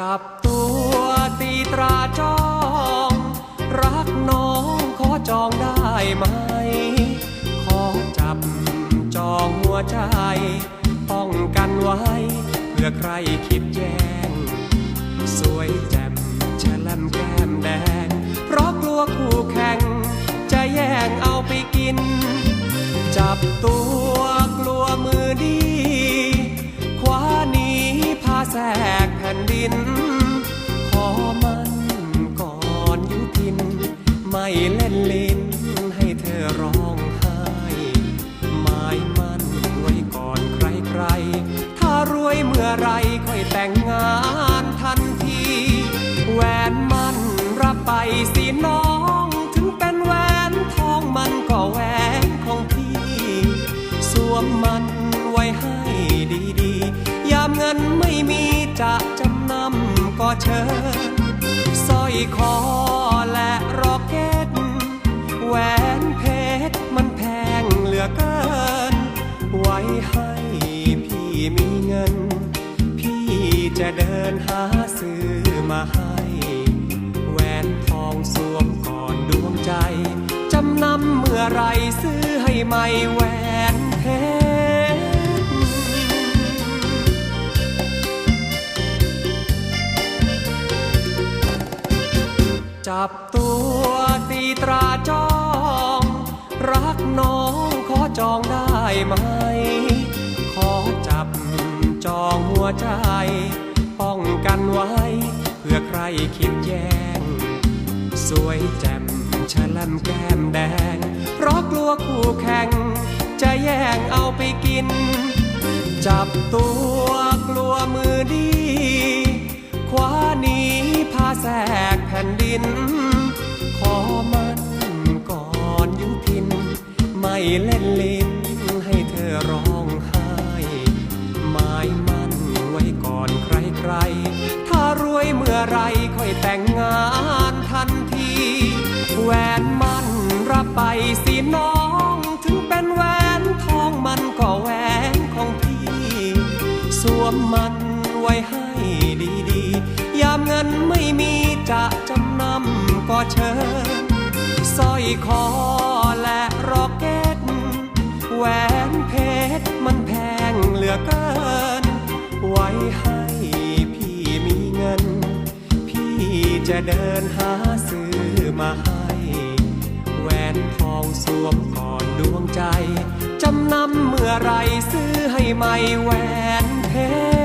จับตัวตีตราจอง รักน้องขอจองได้ไหม ขอจับจองหัวใจ ป้องกันไว้ เพื่อใครคิดแย่ง สวยแจ่มฉลมแก้มแดง เพราะกลัวคู่แข่ง จะแย่งเอาไปกิน จับตัวกลัวมือดี กแผ่นดิน ขอมันก่อนยุพิน ไม่เล่นลิ เชิญสร้อยคอและรอกเก็ตแหวนเพชรมันแพงเหลือเกิน ไว้ให้พี่มีเงิน พี่จะเดินหาซื้อมาให้ แหวนทองสวมก่อนดวงใจ จำนำเมื่อไรซื้อให้ใหม่แหวน จับตัวตีตราจอง รักน้องขอจองได้ไหม ขอจับจองหัวใจ ป้องกันไว้ เพื่อใครคิดแย่ง สวยแจ่มฉลมแก้มแดง เพราะกลัวคู่แข่ง จะแย่งเอาไปกิน จับตัวกลัวมือดีคว้า เล่นลิ้นให้เธอร้องไห้หมายมั่นไว้ก่อนใครๆ ถ้ารวยเมื่อไรค่อยแต่งงานทันที แหวนมันรับไปสิน้อง ถึงเป็นแหวนทองมันก็แหวนของพี่ สวมมันไว้ให้ดีๆ ยามเงินไม่มีจะจำนำก็เชิญสร้อยคอ ให้พี่มีเงิน พี่จะเดินหาซื้อมาให้ แหวนทองสวมก่อนดวงใจ จำนำเมื่อไรซื้อให้ใหม่แหวนเพชร